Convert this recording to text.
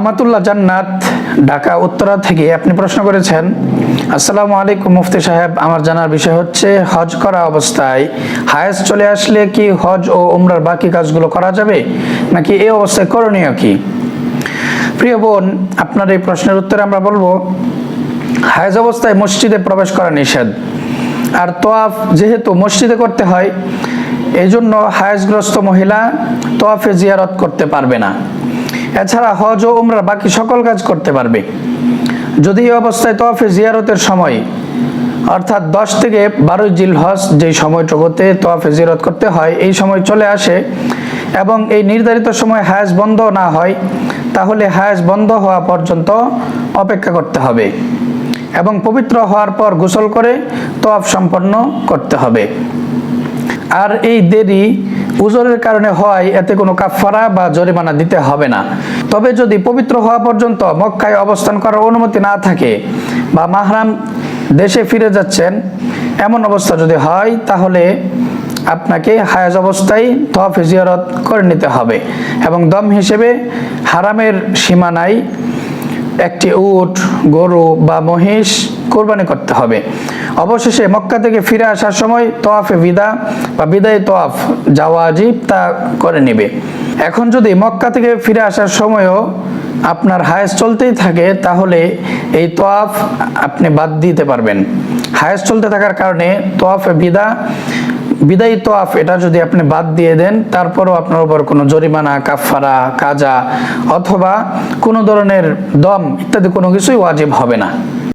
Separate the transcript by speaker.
Speaker 1: আমাতুল্লাহ জান্নাত, ঢাকা, উত্তরা থেকে আপনি প্রশ্ন করেছেন, আসসালামু আলাইকুম মুফতি সাহেব, আমার জানার বিষয় হচ্ছে, হজ করা অবস্থায় হায়েস চলে আসলে কি হজ ও উমরার বাকি কাজগুলো করা যাবে? নাকি এই অবস্থায় করণীয় কি? প্রিয় বোন, আপনার এই প্রশ্নের উত্তরে আমরা বলব হায়েজ অবস্থায় মসজিদে প্রবেশ করা নিষেধ। আর তোয়াফ যেহেতু মসজিদে করতে হয় এই জন্য হায়েজগ্রস্ত মহিলা তোয়াফে জিয়ারত করতে পারবে না। এছাড়া হজ ও উমরা বাকি সকল কাজ করতে পারবে। যদি এই অবস্থায় তফে জিয়ারতের সময়, অর্থাৎ দশ থেকে বারোই জিল হজ যেই সময়টুকুতে তোয়াফে জিয়ারত করতে হয়, এই সময় চলে আসে এবং এই নির্ধারিত সময় হায়াজ বন্ধ না হয়, তাহলে হায়াজ বন্ধ হওয়া পর্যন্ত অপেক্ষা করতে হবে এবং পবিত্র হওয়ার পর গোসল করে তোয়াফ সম্পন্ন করতে হবে। আর এই দেরি উজরের কারণে হয় এতে কোনো কাফারা বা জরিমানা দিতে হবে না। তবে যদি পবিত্র হওয়া পর্যন্ত মক্কায় অবস্থান করার অনুমতি না থাকে বা মাহরাম দেশে ফিরে যাচ্ছেন, এমন অবস্থা যদি হয়, তাহলে আপনাকে হায়াজ অবস্থায় তফ জিয়ারত করে নিতে হবে এবং দম হিসেবে হারামের সীমানায় একটি উট, গরু বা মহিষ কোরবানি করতে হবে। অবশেষে মক্কা থেকে ফিরে আসার সময় তোয়াফে বিদা বা বিদায় তোয়াফ যাওয়া আজীব তা করে নেবে। এখন যদি মক্কা থেকে ফিরে আসার সময়ও আপনার হায়েস চলতেই থাকে, তাহলে এই তোয়াফ আপনি বাদ দিতে পারবেন। হায়েস চলতে থাকার কারণে তোয়াফে বিদা, বিদায়ী তোয়াফ এটা যদি আপনি বাদ দিয়ে দেন, তারপরও আপনার উপর কোনো জরিমানা কাফারা কাজা অথবা কোনো ধরনের দম ইত্যাদি কোনো কিছুই ওয়াজিব হবে না।